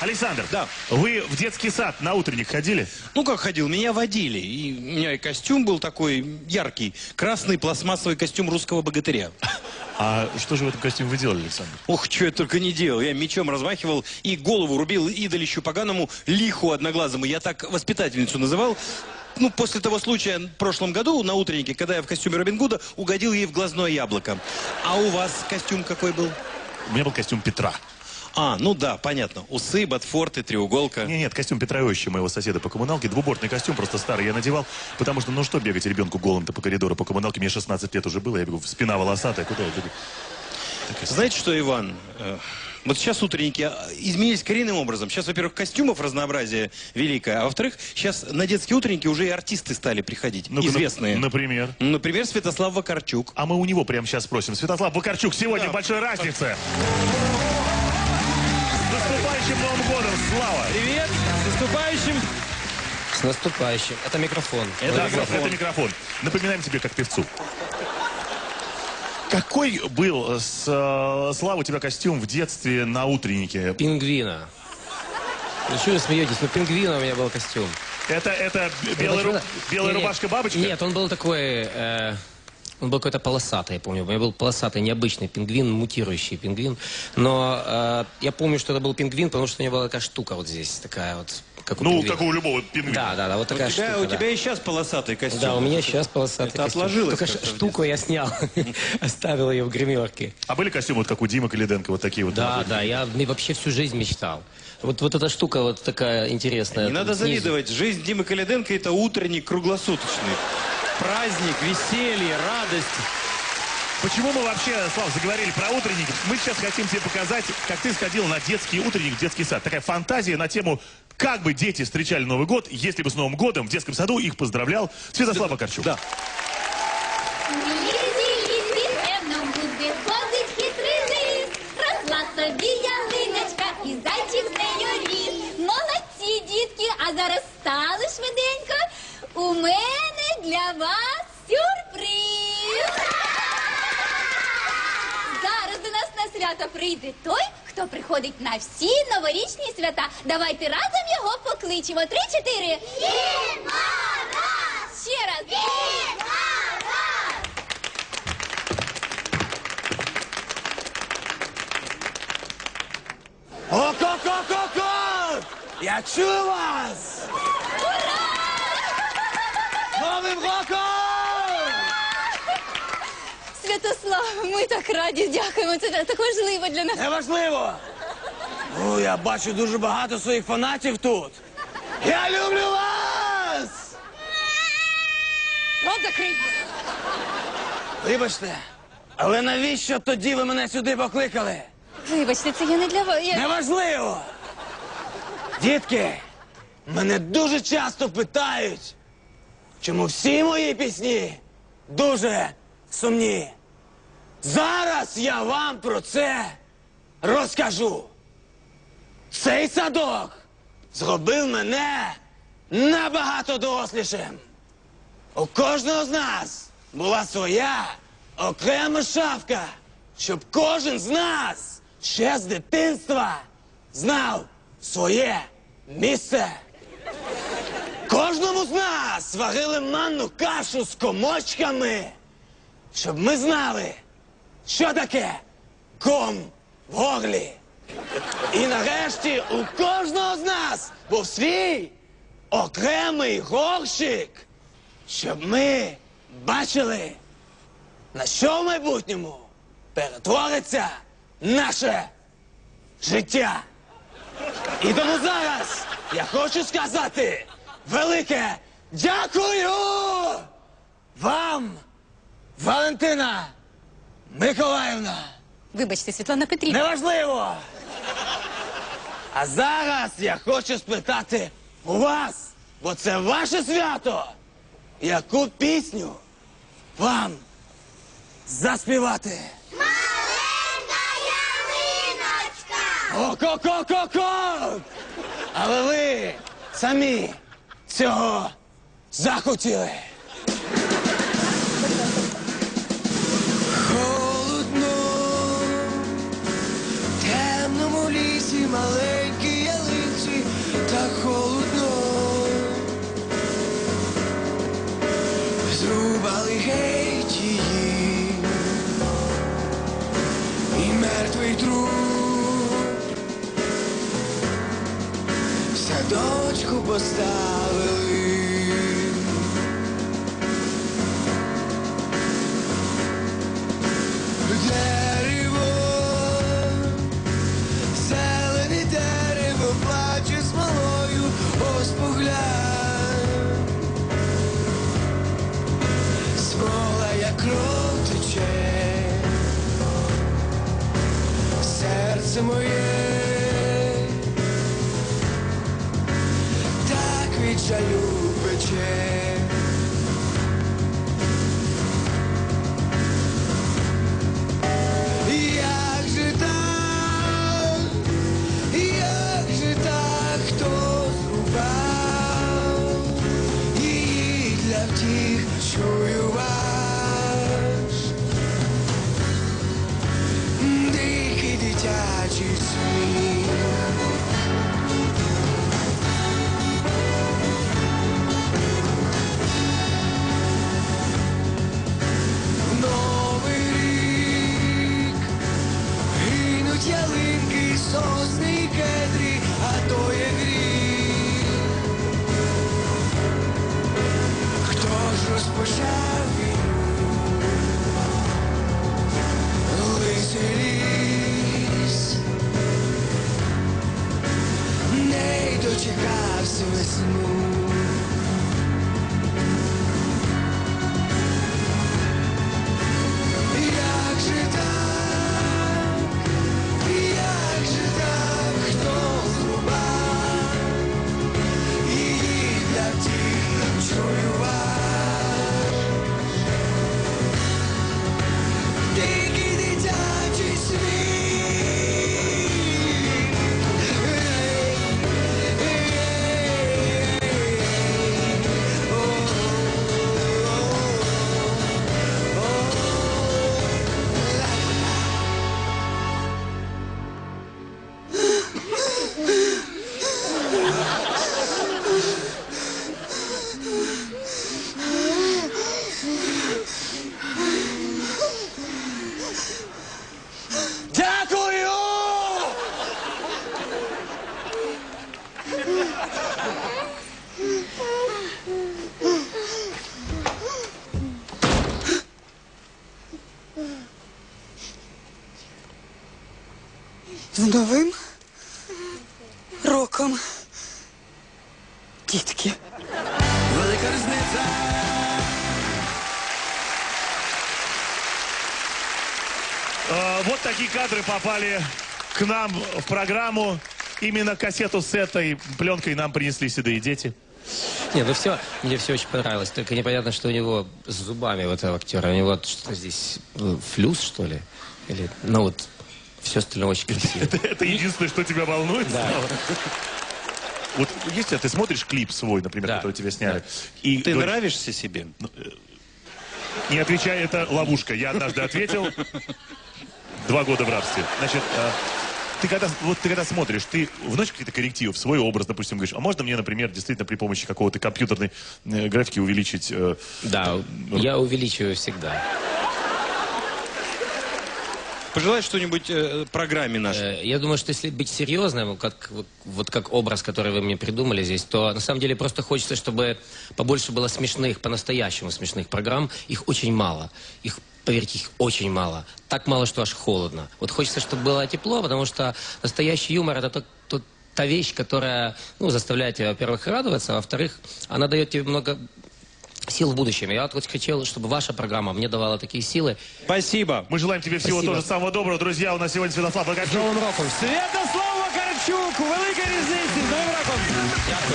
Александр, Да. вы в детский сад на утренник ходили? Ну как ходил, меня водили. И у меня и костюм был такой яркий. Красный пластмассовый костюм русского богатыря. А что же в этом костюме вы делали, Александр? Ох, что я только не делал. Я мечом размахивал и голову рубил идолищу поганому лиху одноглазому. Я так воспитательницу называл. Ну, после того случая в прошлом году на утреннике, когда я в костюме Робин Гуда угодил ей в глазное яблоко. А у вас костюм какой был? У меня был костюм Петра. А, ну да, понятно. Усы, ботфорты, треуголка. Нет, нет, костюм Петра Иосифовича, моего соседа по коммуналке. Двубортный костюм, просто старый я надевал. Потому что, ну что бегать ребенку голым-то по коридору, по коммуналке. Мне 16 лет уже было, я бегу, спина волосатая, куда я бегу? Знаете что, Иван? Э, Вот сейчас утренники а, изменились коренным образом. Сейчас, во-первых, костюмов разнообразие великое, а во-вторых, сейчас на детские утренники уже и артисты стали приходить, Ну-ка, известные. нап- Например? Например, Святослав Вакарчук. А мы у него прямо сейчас спросим. Святослав Бакарчук, сегодня Да. в большой разнице. С наступающим Новым годом, Слава! Привет! С наступающим! С наступающим. Это микрофон. Это микрофон. это микрофон. Напоминаем тебе как певцу. Какой был, э, с, э, Слава, у тебя костюм в детстве на утреннике? Пингвина. Ну что вы смеетесь? Ну пингвина у меня был костюм. Это, это белая, ру- белая не. рубашка-бабочка? Нет, он был такой... э, он был какой-то полосатый, я помню. У меня был полосатый, необычный пингвин, мутирующий пингвин. Но э, я помню, что это был пингвин, потому что у него была такая штука вот здесь, такая вот, как у Ну, пингвина. как у любого пингвина. Да, да, да, вот У такая тебя, штука. у да. тебя и сейчас полосатый костюм. Да, у меня сейчас полосатый Это костюм. отложилось Только штуку я снял, оставил ее в гримерке. А были костюмы, вот как у Димы Калиденко, вот такие вот? Да, да, я вообще всю жизнь мечтал. Вот, вот эта штука вот такая интересная. Не надо завидовать. Жизнь Димы Каляденко это утренник круглосуточный Праздник, веселье, радость. Почему мы вообще, Слав, заговорили про утренник? Мы сейчас хотим тебе показать, как ты сходил на детский утренник в детский сад. Такая фантазия на тему, как бы дети встречали Новый год, если бы с Новым годом в детском саду их поздравлял Святослав Бакарчук. Да. Лізі, лізі, певно, буде ходить хитрий лис. Росла собі ялиночка і зайчик з нею ріс. Молодці, дітки, а зараз стали швиденько. У мене Для вас сюрприз. Зараз до нас на свято прийде той, хто приходить на всі новорічні свята. Давайте разом його покличемо. Три-чотири. Дід Мороз! Ще раз. Дід Мороз! Ок-ок-ок-ок! Я чую вас! З Новим роком! Святослав, ми так раді, дякуємо. Це так важливо для нас. Неважливо! О, я бачу дуже багато своїх фанатів тут. Я люблю вас! Рот закрий. Вибачте, але навіщо тоді ви мене сюди покликали? Вибачте, це я не для вас. Я... Неважливо! Дітки, мене дуже часто питають, чому всі мої пісні дуже сумні. Зараз я вам про це розкажу. Цей садок зробив мене набагато дорослішим. У кожного з нас була своя окрема шафка, щоб кожен з нас ще з дитинства знав своє місце. Кожному з нас варили манну кашу з комочками, щоб ми знали, що таке ком в горлі. І нарешті у кожного з нас був свій окремий горщик, щоб ми бачили, на що в майбутньому перетвориться наше життя. І тому зараз я хочу сказати велике дякую вам, Валентина Миколаївна. Вибачте, Світлана Петрівна. Неважливо. А зараз я хочу спитати у вас, бо це ваше свято. Яку пісню вам заспівати? Маленька ялиночка. О-ко-ко-ко-ко! Але ви самі цього захотіли. Холодно, в темному цій маленькій ялинці так холодно. Зрубали геть і мертвий труп в садочку поставили. Дерево, зелене дерево плаче смолою, ось поглянь. Смола, як кров тече, серце моє, так від жалю пече. Як же так, як же так, хто зрубав її для втіх чую З новим роком. Дітки. Велика різниця. Э, Вот такие кадры попали к нам в программу. Именно кассету с этой пленкой нам принесли седые дети. Не, ну все, мне все очень понравилось. Только непонятно, что у него с зубами у этого актера. У него вот что здесь, э, флюс, что ли? Или, ну вот, все остальное очень красиво. Это единственное, что тебя волнует? Да. Вот если ты смотришь клип свой, например, который тебя сняли, и Ты нравишься себе? не отвечай, это ловушка. Я однажды ответил. Два года в рабстве. Значит, э, ты когда, вот ты когда смотришь, ты вносишь какие-то коррективы в свой образ, допустим, говоришь, а можно мне, например, действительно при помощи какого-то компьютерной э, графики увеличить... э, Да, я увеличиваю всегда. Пожелай что-нибудь э, программе нашей. Э, Я думаю, что если быть серьезным, как, вот как образ, который вы мне придумали здесь, то на самом деле просто хочется, чтобы побольше было смешных, по-настоящему смешных программ. Их очень мало. Их, поверьте, их очень мало. Так мало, что аж холодно. Вот хочется, чтобы было тепло, потому что настоящий юмор это тот, тот- та вещь, которая ну, заставляет тебя, во-первых, радоваться, а во-вторых, она дает тебе много сил в будущем. Я вот хотел, чтобы ваша программа мне давала такие силы. Спасибо. Мы желаем тебе всего Спасибо. тоже самого доброго. Друзья, у нас сегодня Святослав Богачев. Новым роком! Святослав Вакарчук, велика різниця. З Новим роком! Велика